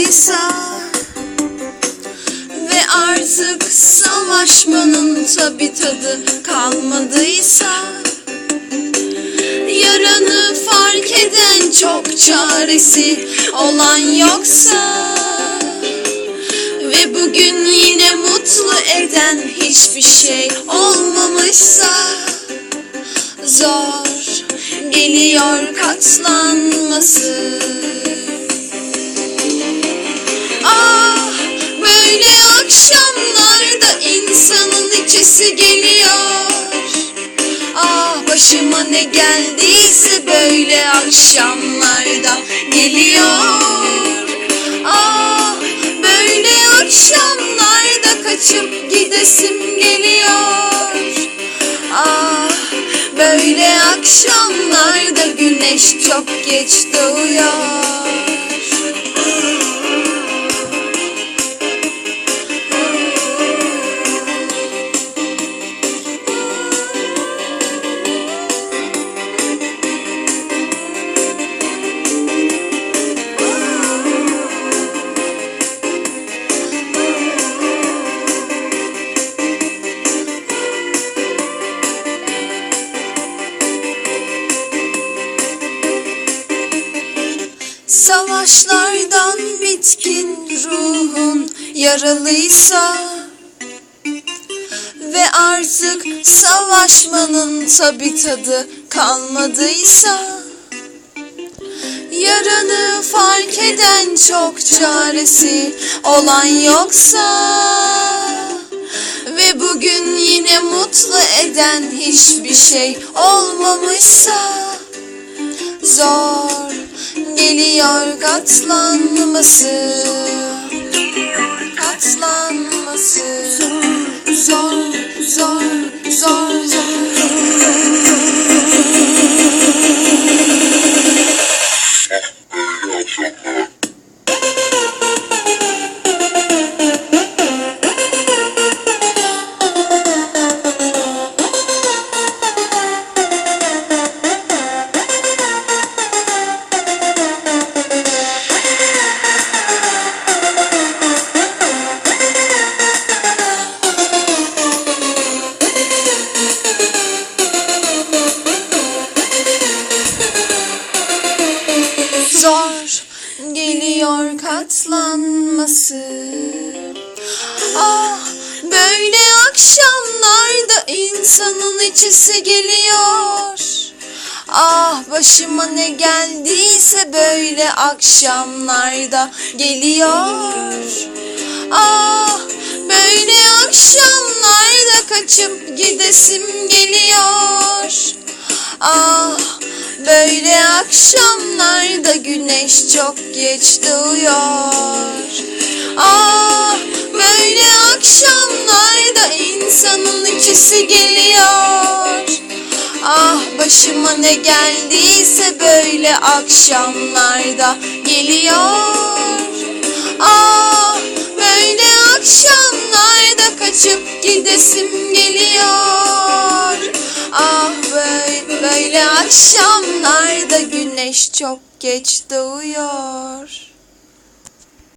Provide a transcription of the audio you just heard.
olmamışsa Ve artık savaşmanın tabi tadı kalmadıysa Yaranı fark eden çok çaresi olan yoksa Ve bugün yine mutlu eden hiçbir şey olmamışsa Zor geliyor katlanması içisi geliyor. Ah başıma ne geldiyse böyle akşamlarda geliyor. Ah böyle akşamlarda kaçıp gidesim geliyor. Ah böyle akşamlarda güneş çok geç doğuyor Savaşlardan bitkin ruhun yaralıysa Ve artık savaşmanın tabi tadı kalmadıysa Yaranı fark eden çok çaresi olan yoksa Ve bugün yine mutlu eden hiçbir şey olmamışsa Zor geliyor katlanması. Katlanması. Zor, zor, zor, zor geliyor katlanması. Ah böyle akşamlarda insanın içisi geliyor. Ah başıma ne geldiyse böyle akşamlarda geliyor. Ah böyle akşamlarda kaçıp gidesim geliyor. Ah böyle akşamlarda güneş çok geç doğuyor. Ah böyle akşamlarda insanın içisi geliyor. Ah başıma ne geldiyse böyle akşamlarda geliyor böyle akşamlarda güneş çok geç doğuyor